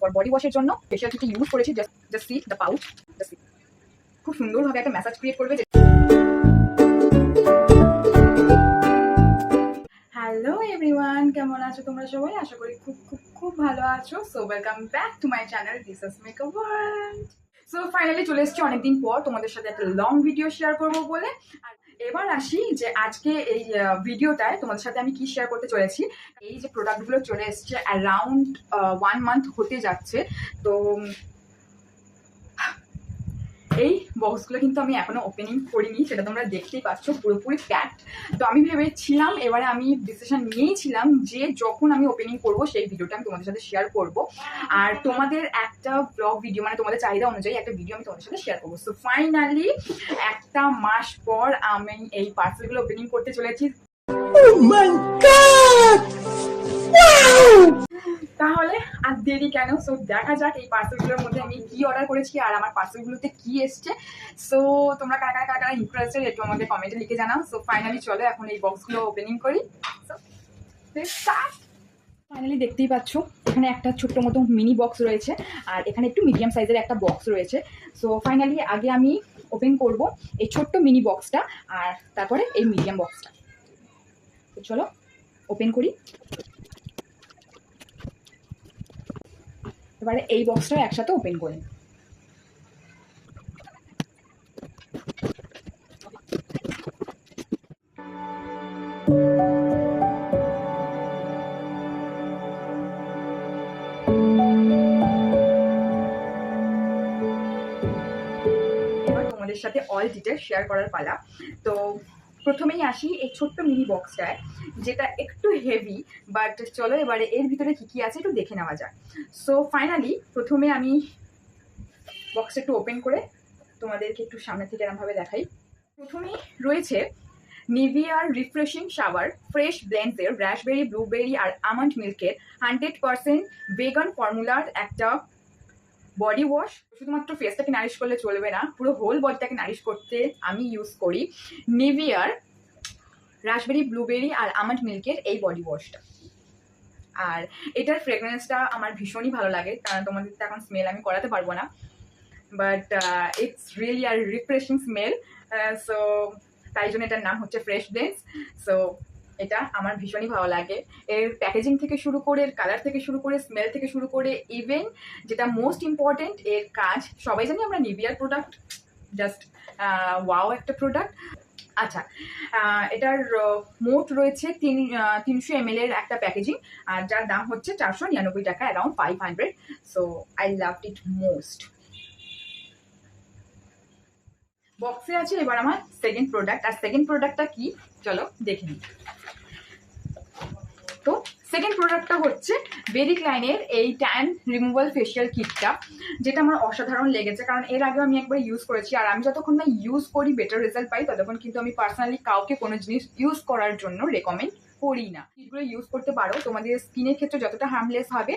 For body ওয়াশের জন্য facial কিটটি ইউজ করেছি জাস্ট সি দ্য পাউচ খুব সুন্দরভাবে একটা ক্রিয়েট করবে হ্যালো এভরিওয়ান কেমন আছো তোমরা সবাই? আশা করি খুব খুব খুব ভালো আছো। So welcome back to my channel this makeup world so finally চলে এসেছি অনেকদিন পর তোমাদের সাথে একটা লং ভিডিও শেয়ার করব বলে। আর এবার আসি যে আজকে এই ভিডিওটায় তোমাদের সাথে আমি কি শেয়ার করতে চলেছি। এই যে প্রোডাক্টগুলো চলে এসছে অ্যারাউন্ড ওয়ান মান্থ হতে যাচ্ছে। তো এই বক্সগুলো কিন্তু আমি এখনও ওপেনিং করিনি, সেটা তোমরা দেখতেই পাচ্ছ, পুরোপুরি প্যাক তো আমি ভেবেছিলাম, এবারে আমি ডিসিশন নিয়েছিলাম যে যখন আমি ওপেনিং করব, সেই ভিডিওটা আমি তোমাদের সাথে শেয়ার করব। আর তোমাদের একটা ব্লগ ভিডিও মানে তোমাদের চাহিদা অনুযায়ী একটা ভিডিও আমি তোমাদের সাথে শেয়ার করব। সো ফাইনালি একটা মাস পর আমি এই পার্সেলগুলো ওপেনিং করতে চলেছি। Oh my god! তাহলে আর দেরি কেন? সো দেখা যাক এই পার্সেলগুলোর মধ্যে আমি কি অর্ডার করেছি আর আমার পার্সেলগুলোতে কি এসছে। সো তোমরা কারা কারা কারা ইন্টারেস্টেড একটু আমাদের কমেন্টে লিখে জানাও। সো ফাইনালি চলো এখন এই বক্সগুলো ওপেনিং করি। সো ফাইনালি দেখতেই পাচ্ছ, এখানে একটা ছোট্ট মতো মিনি বক্স রয়েছে আর এখানে একটু মিডিয়াম সাইজের একটা বক্স রয়েছে। সো ফাইনালি আগে আমি ওপেন করব এই ছোট্ট মিনি বক্সটা আর তারপরে এই মিডিয়াম বক্সটা চলো ওপেন করি। এবারে এই বক্সটা একসাথে ওপেন করি এবার তোমাদের সাথে অল ডিটেলস শেয়ার করার পালা। তো প্রথমেই আসি এই ছোট্ট মিনি বক্সটায় যেটা একটু হেভি বাট চলো এবারে এর ভিতরে কি কি আছে একটু দেখে নেওয়া যাক। সো ফাইনালি প্রথমে আমি বক্স একটু ওপেন করে তোমাদেরকে একটু সামনে থেকে এরমভাবে দেখাই। প্রথমেই রয়েছে নিভিয়ার রিফ্রেশিং শাওয়ার ফ্রেশ ব্লেন্ডসের র্যাশবেরি ব্লুবেরি আর আমন্ড মিল্কের হান্ড্রেড পার্সেন্ট ভেগান ফর্মুলার একটা বডি ওয়াশ শুধুমাত্র ফেসটাকে নারিশ করলে চলবে না, পুরো হোল বডিটাকে নারিশ করতে আমি ইউজ করি নিভিয়ার রাসবেরি, ব্লুবেরি আর আমন্ড মিল্কের এই বডি ওয়াশটা আর এটার ফ্রেগরেন্সটা আমার ভীষণই ভালো লাগে। কারণ তোমাদের তো এখন স্মেল আমি করাতে পারব না। বাট ইটস রিয়েলি আর রিফ্রেশিং স্মেল সো তাই জন্য এটার নাম হচ্ছে ফ্রেশ ব্লেন্স সো এটা আমার ভীষণই ভালো লাগে। এর প্যাকেজিং থেকে শুরু করে, এর কালার থেকে শুরু করে স্মেল থেকে শুরু করে ইভেন যেটা মোস্ট ইম্পর্টেন্ট এর কাজ, সবাই জানি আমরা নিভিয়ার প্রোডাক্ট জাস্ট ওয়াও একটা প্রোডাক্ট আচ্ছা এটার মোট রয়েছে তিন তিনশো এম এর একটা প্যাকেজিং, আর যার দাম হচ্ছে চারশো নিরানব্বই টাকা around five hundred so I love it most বক্সে আছে এবার আমার সেকেন্ড প্রোডাক্ট আর সেকেন্ড প্রোডাক্টটা কি? চলো দেখে নিই। তো সেকেন্ড প্রোডাক্টটা হচ্ছে বেরিক লাইনের এই ট্যান রিমুভাল ফেশিয়াল কিটটা যেটা আমার অসাধারণ লেগেছে। কারণ এর আগেও আমি একবার ইউজ করেছি, আর আমি যতক্ষণ না ইউজ করি বেটার রেজাল্ট পাই, ততক্ষণ কিন্তু আমি পার্সোনালি কাউকে কোনো জিনিস ইউজ করার জন্য রেকমেন্ড করি না। এগুলো ইউজ করতে পারো। তোমাদের স্কিনের ক্ষেত্রে যতটা হার্মলেস হবে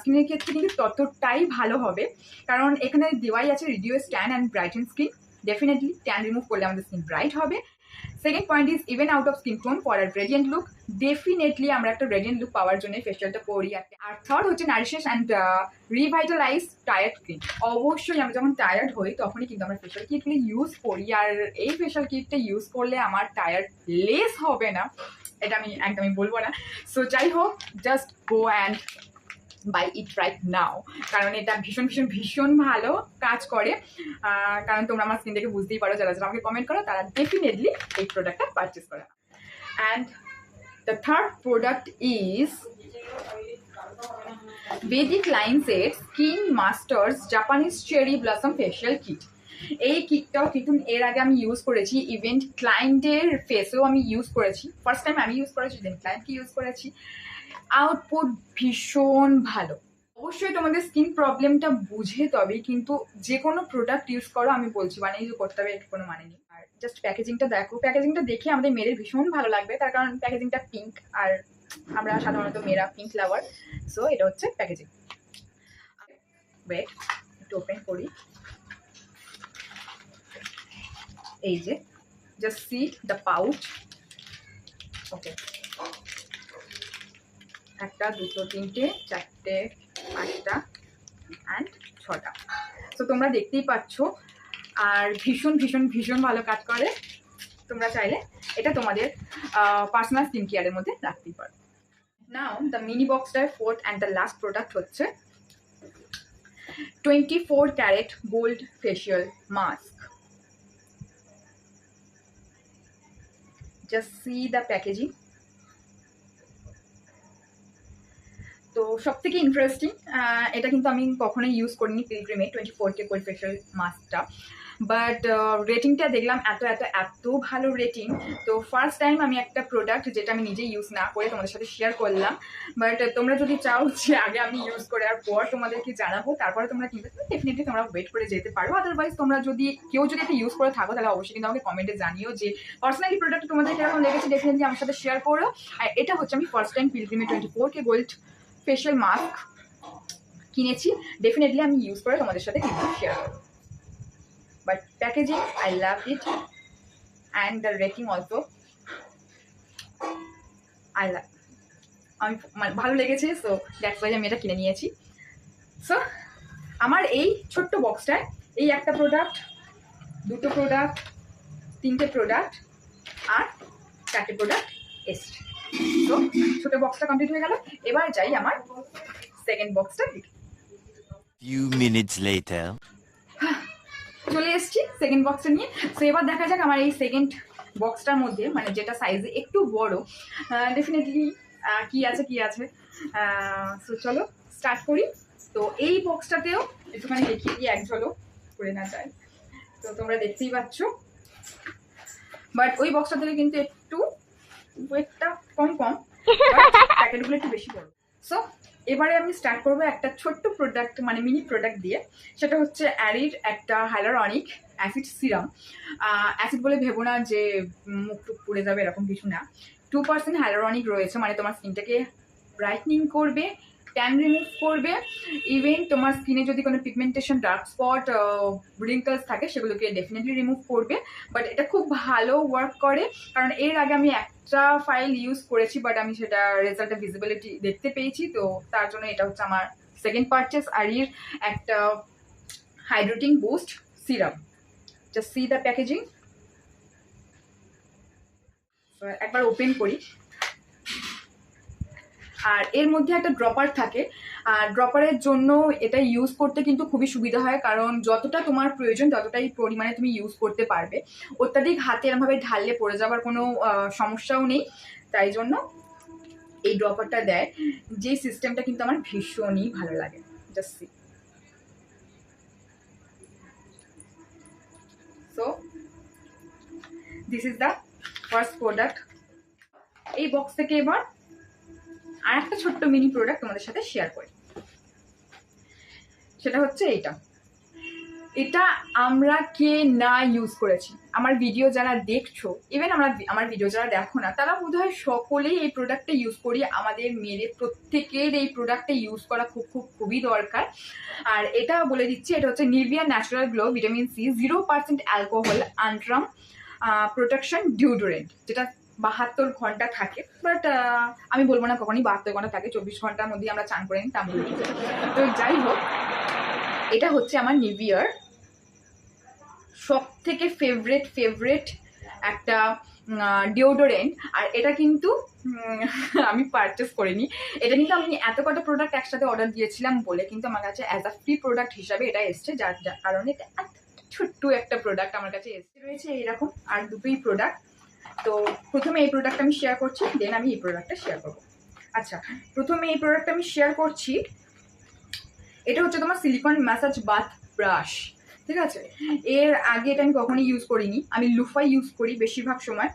স্কিনের ক্ষেত্রে কিন্তু ততটাই ভালো হবে। কারণ এখানে দেওয়াই আছে reduce tan and brighten skin definitely tan remove করলে আমাদের স্কিন ব্রাইট হবে। Second point is even out of skin tone for R radiant look definitely আমরা একটা রেডিয়েন্ট লুক পাওয়ার জন্য ফেশিয়ালটা করি আর থার্ড হচ্ছে nourishes and revitalize tired skin অবশ্যই আমরা যখন টায়ার্ড হই, তখনই কিন্তু আমরা ফেশিয়াল কিটগুলি ইউজ করি। আর এই ফেশিয়াল কিটটা ইউজ করলে আমার টায়ার্ড লেস হবে না, এটা আমি একদমই বলব না। সো যাই হোক just go and buy it right now কারণ এটা ভীষণ ভীষণ ভীষণ ভালো কাজ করে। কারণ তোমরা আমার স্কিন দেখে বুঝতেই পারো, যারা যারা আমাকে কমেন্ট করো, তারা ডেফিনেটলি এই প্রোডাক্টটা পারচেস করে। And the third product is বেদিক লাইন্সের skin masters Japanese cherry blossom facial kit এই কিটটাও কিন্তু এর আগে আমি ইউজ করেছি ইভেন্ট ক্লায়েন্টের ফেসেও আমি ইউজ করেছি। ফার্স্ট টাইম আমি ইউজ করেছি দেন ক্লায়েন্টকে ইউজ করেছি। আউটপুট ভীষণ ভালো। অবশ্যই তোমাদের স্কিন প্রবলেমটা বুঝে তবেই কিন্তু যে কোনো প্রোডাক্ট ইউজ করো, আমি বলছি মানে ইউজ করতে হবে, এর কোনো মানে নেই। আর জাস্ট প্যাকেজিংটা দেখো প্যাকেজিংটা দেখে আমাদের মেয়েদের ভীষণ ভালো লাগবে, তার কারণ প্যাকেজিংটা পিঙ্ক আর আমরা সাধারণত মেয়েরা পিঙ্ক লাভার সো এটা হচ্ছে প্যাকেজিং ওয়েট একটু ওপেন করি। এই যে just see the pouch okay একটা, দুটো, তিনটে, চারটে, পাঁচটা অ্যান্ড ছটা। তো তোমরা দেখতেই পাচ্ছ, আর ভীষণ ভীষণ ভীষণ ভালো কাজ করে। তোমরা চাইলে এটা তোমাদের পার্সোনাল স্কিন কেয়ারের মধ্যে রাখতেই পারো। Now the mini বক্সটার fourth and the last product হচ্ছে twenty four carat gold facial mask just see the packaging তো সব থেকে ইন্টারেস্টিং এটা কিন্তু আমি কখনোই ইউজ করিনি পিলগ্রিমে twenty four K cold facial মাস্কটা বাট রেটিংটা দেখলাম এত এত এত ভালো রেটিং তো ফার্স্ট টাইম আমি একটা প্রোডাক্ট যেটা আমি নিজে ইউজ না করে তোমাদের সাথে শেয়ার করলাম। বাট তোমরা যদি চাও যে আগে আমি ইউজ করে আর পর তোমাদেরকে জানাব, তারপরে তোমরা কিনতে ডেফিনেটলি তোমরা ওয়েট করে যেতে পারো। আদারওয়াইজ তোমরা যদি কেউ যদি একটা ইউজ করে থাকো, তাহলে অবশ্যই কিন্তু আমাকে কমেন্টে জানিও যে পার্সোনালি প্রোডাক্ট তোমাদের কেমন লেগেছে। ডেফিনেটলি আমার সাথে শেয়ার করো। আর এটা হচ্ছে আমি first time পিলগ্রিমে twenty four K gold facial mask কিনেছি ডেফিনেটলি আমি ইউজ করে তোমাদের সাথে কিন্তু শেয়ার করব। But packaging I love it and the rating also I love আমি মানে ভালো লেগেছে সো দ্যাটস ওয়াই আমি এটা কিনে নিয়েছি। সো আমার এই ছোট্ট বক্সটায় এই একটা প্রোডাক্ট দুটো প্রোডাক্ট তিনটে প্রোডাক্ট আর চারটে প্রোডাক্ট এসছে। তো ছোটো বক্সটা কমপ্লিট হয়ে গেল। এবার যাই আমার সেকেন্ড বক্সটা দিকে। Few minutes later. চলে এসেছি সেকেন্ড বক্সটা নিয়ে। তো এবার দেখা যাক আমার এই সেকেন্ড বক্সটার মধ্যে মানে যেটা সাইজে একটু বড় ডেফিনেটলি কি আছে কি আছে? তো চলো স্টার্ট করি। তো এই বক্সটাতেও একটুখানি দেখিয়ে দিয়ে এক ঝলক করে না যায়। তো তোমরা দেখতেই পাচ্ছ। বাট ওই বক্সটা থেকে কিন্তু একটু ওয়েটটা কম কম প্যাকেটগুলো একটু বেশি বড়। সো এবারে আমি স্টার্ট করব একটা ছোট্ট প্রোডাক্ট মানে মিনি প্রোডাক্ট দিয়ে। সেটা হচ্ছে অ্যারির একটা হাইলারনিক অ্যাসিড সিরাম অ্যাসিড বলে ভেবো না যে মুখ টুক পুড়ে যাবে এরকম কিছু না। টু পার্সেন্ট হাইলারনিক রয়েছে মানে তোমার স্কিনটাকে ব্রাইটনিং করবে ট্যান রিমুভ করবে। ইভেন তোমার স্কিনে যদি কোনো পিগমেন্টেশন ডার্ক স্পট রিঙ্কলস থাকে, সেগুলোকে ডেফিনেটলি রিমুভ করবে। বাট এটা খুব ভালো ওয়ার্ক করে। কারণ এর আগে আমি একটা ফাইল ইউজ করেছি বাট আমি সেটা রেজাল্টের ভিজিবিলিটি দেখতে পেয়েছি। তো তার জন্য এটা হচ্ছে আমার সেকেন্ড পারচেস আর এর একটা hydrating boost serum just see the packaging একবার ওপেন করি। আর এর মধ্যে একটা ড্রপার থাকে। আর ড্রপারের জন্য এটা ইউজ করতে কিন্তু খুবই সুবিধা হয়, কারণ যতটা তোমার প্রয়োজন ততটাই পরিমাণে তুমি ইউজ করতে পারবে। অত্যাধিক হাতে এরমভাবে ঢাললে পড়ে যাওয়ার কোনো সমস্যাও নেই। তাই জন্য এই ড্রপারটা দেয়। যে সিস্টেমটা কিন্তু আমার ভীষণই ভালো লাগে। Just see so this is the first product এই বক্স থেকে এবার আর একটা ছোট্ট মিনি প্রোডাক্ট তোমাদের সাথে শেয়ার করি। সেটা হচ্ছে এইটা। এটা আমরা কে না ইউজ করেছি? আমার ভিডিও যারা দেখছ ইভেন আমরা আমার ভিডিও যারা দেখো না, তারা বোধহয় সকলেই এই প্রোডাক্টটা ইউজ করি। আমাদের মেয়েদের প্রত্যেকের এই প্রোডাক্টটা ইউজ করা খুব খুব, খুবই দরকার। আর এটা বলে দিচ্ছি, এটা হচ্ছে Nivea natural glow vitamin C zero percent alcohol আন্ট্রাম protection deodorant যেটা বাহাত্তর ঘণ্টা থাকে বাট আমি বলব না কখনই বাহাত্তর ঘণ্টা থাকে, চব্বিশ ঘণ্টার মধ্যেই আমরা চান করে নিই, তা তো যাই হোক, এটা হচ্ছে আমার নিভিয়ার সব থেকে ফেভারেট ফেভারেট একটা ডিওডোরেন্ট আর এটা কিন্তু আমি পারচেস করিনি। এটা কিন্তু আমি এত কটা প্রোডাক্ট একসাথে অর্ডার দিয়েছিলাম বলে কিন্তু আমার কাছে অ্যাজ আ ফ্রি প্রোডাক্ট হিসাবে এটা এসছে, যার কারণে এটা ছোট্ট একটা প্রোডাক্ট আমার কাছে এসছে। রয়েছে এরকম আর দুটোই প্রোডাক্ট তো প্রথমে এই প্রোডাক্ট আমি শেয়ার করছি দেন আমি এই প্রোডাক্টটা শেয়ার করব। আচ্ছা প্রথমে এই প্রোডাক্ট আমি শেয়ার করছি, এটা হচ্ছে তোমার সিলিকন ম্যাসাজ বাথ ব্রাশ ঠিক আছে? এর আগে এটা আমি কখনোই ইউজ করিনি, আমি লুফাই ইউজ করি বেশিরভাগ সময়।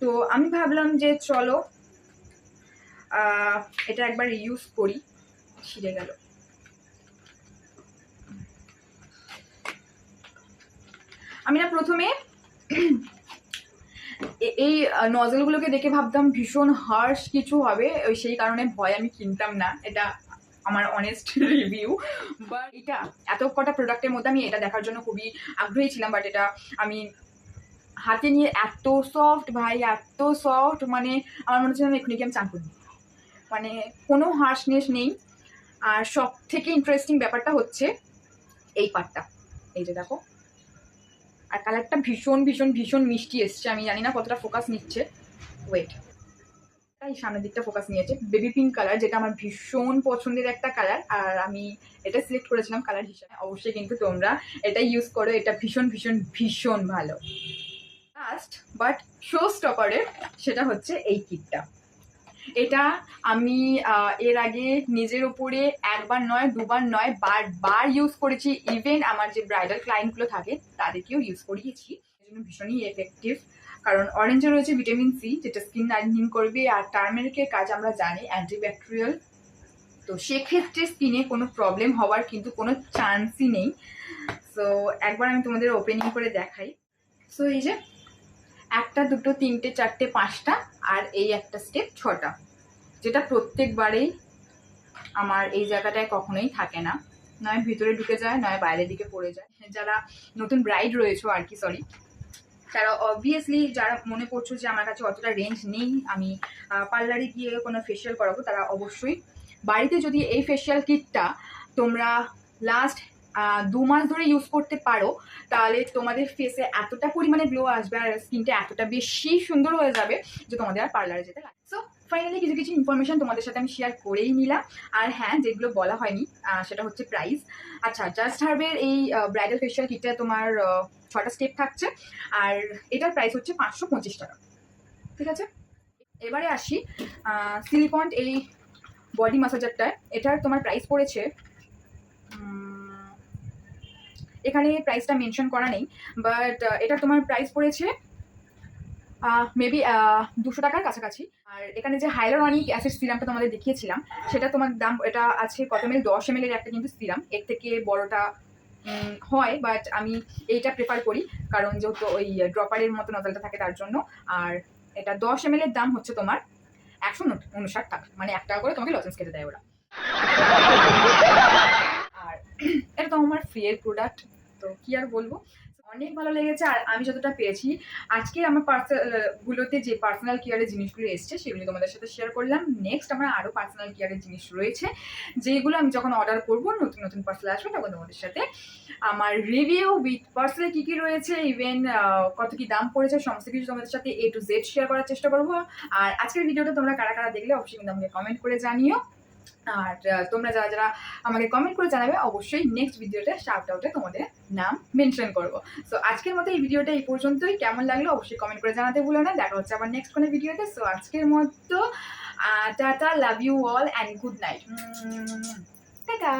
তো আমি ভাবলাম যে চলো এটা একবার ইউজ করি, ছিঁড়ে গেল। আমি না প্রথমে এই নজলগুলোকে দেখে ভাবতাম ভীষণ হার্শ কিছু হবে সেই কারণে ভয় আমি কিনতাম না। এটা আমার অনেস্ট রিভিউ বাট এটা, এত কটা প্রোডাক্টের মধ্যে আমি এটা দেখার জন্য খুবই আগ্রহী ছিলাম বাট এটা আমি হাতে নিয়ে এত সফট ভাই, এত সফট মানে আমার মনে হচ্ছে আমি এক্ষুনি আমি চান করি মানে কোনো হার্শনেস নেই। আর সব থেকে ইন্টারেস্টিং ব্যাপারটা হচ্ছে এই পার্টটা এই যে দেখো। আর কালারটা ভীষণ ভীষণ ভীষণ মিষ্টি এসছে। আমি জানি না কতটা ফোকাস নিচ্ছে। ওয়েট তাই সামনের দিকটা ফোকাস নিয়েছে। বেবি পিঙ্ক কালার যেটা আমার ভীষণ পছন্দের একটা কালার আর আমি এটা সিলেক্ট করেছিলাম কালার হিসাবে। অবশ্যই কিন্তু তোমরা এটা ইউজ করো। এটা ভীষণ ভীষণ ভীষণ ভালো। লাস্ট বাট শো স্টপারে সেটা হচ্ছে এই কিটটা এটা আমি এর আগে নিজের ওপরে একবার নয়, দুবার নয় বারবার ইউজ করেছি। ইভেন আমার যে ব্রাইডাল ক্লায়েন্টগুলো থাকে, তাদেরকেও ইউজ করিয়েছি। জন্য ভীষণই এফেক্টিভ কারণ অরেঞ্জে রয়েছে ভিটামিন সি যেটা স্কিন লাইনিং করবে। আর টার্মেরিকের কাজ আমরা জানি অ্যান্টিব্যাকটেরিয়াল তো সেক্ষেত্রে স্কিনে কোনো প্রবলেম হওয়ার কিন্তু কোনো চান্সই নেই। সো একবার আমি তোমাদের ওপেনিং করে দেখাই। সো এই যে একটা, দুটো, তিনটে, চারটে, পাঁচটা আর এই একটা স্টেপ ছটা। যেটা প্রত্যেকবারেই আমার এই জায়গাটায় কখনোই থাকে না। নয় ভিতরে ঢুকে যায়, নয় বাইরের দিকে পড়ে যায়। যারা নতুন ব্রাইড রয়েছে আর কি সরি তারা অবভিয়াসলি যারা মনে করছ যে আমার কাছে অতটা রেঞ্জ নেই, আমি পার্লারে গিয়ে কোনো ফেশিয়াল করাবো, তারা অবশ্যই বাড়িতে যদি এই ফেশিয়াল কিটটা তোমরা লাস্ট দু মাস ধরে ইউজ করতে পারো, তাহলে তোমাদের ফেসে এতটা পরিমাণে গ্লো আসবে আর স্কিনটা এতটা বেশি সুন্দর হয়ে যাবে যে তোমাদের আর পার্লারে যেতে লাগে সো ফাইনালি কিছু কিছু ইনফরমেশন তোমাদের সাথে আমি শেয়ার করেই নিলাম। আর হ্যাঁ যেগুলো বলা হয়নি সেটা হচ্ছে প্রাইস আচ্ছা জাস্ট হার্বের এই ব্রাইডাল ফেশিয়াল কিটটা তোমার ছটা স্টেপ থাকছে। আর এটার প্রাইস হচ্ছে পাঁচশো পঁচিশ টাকা। ঠিক আছে? এবারে আসি সিলিকন এই বডি মাসাজারটায় এটার তোমার প্রাইস পড়েছে এখানে প্রাইসটা মেনশন করা নেই বাট এটা তোমার প্রাইস পড়েছে মেবি দুশো টাকার কাছাকাছি। আর এখানে যে হাইলোরনিক অ্যাসিড সিরামটা তোমাদের দেখিয়েছিলাম, সেটা তোমার দাম, এটা আছে কত এমএল দশ এমএল এর একটা কিন্তু সিরাম এর থেকে বড়টা হয় বাট আমি এইটা প্রেফার করি, কারণ যেহেতু ওই ড্রপারের মতো নজলটা থাকে তার জন্য। আর এটা দশ এমএল এর দাম হচ্ছে তোমার একশো উনষাট টাকা। মানে এক টাকা করে তোমাকে লজেন্স কেটে দেয় ওরা। আর, এটা তো আমার ফ্রিয়ের প্রোডাক্ট তো কি আর বলব? অনেক ভালো লেগেছে আর আমি যতটা পেয়েছি। আজকে আমার পার্সেল গুলোতে যে পার্সোনাল কেয়ারের জিনিসগুলো এসছে, সেগুলো তোমাদের সাথে শেয়ার করলাম। নেক্সট আমার আরও পার্সোনাল কেয়ারের জিনিস রয়েছে, যেগুলো আমি যখন অর্ডার করব, নতুন নতুন পার্সেল আসবে, তখন তোমাদের সাথে আমার রিভিউ উইথ পার্সেলে কী কী রয়েছে ইভেন কত কী দাম পড়েছে, সমস্ত কিছু তোমাদের সাথে এ টু জেড শেয়ার করার চেষ্টা করব। আর আজকের ভিডিওটা তোমরা কারা কারা দেখলে, অবশ্যই কিন্তু আমাকে কমেন্ট করে জানিও। আর তোমরা যারা যারা আমাকে কমেন্ট করে জানাবে, অবশ্যই নেক্সট ভিডিওতে শাউট আউটে তোমাদের নাম মেনশন করব। সো আজকের মতো এই ভিডিওটা এই পর্যন্তই। কেমন লাগল অবশ্যই কমেন্ট করে জানাতে ভুলো না। দেখা হচ্ছে আবার নেক্সট কোনো ভিডিওতে সো আজকের মতো tata love you all and good night tata.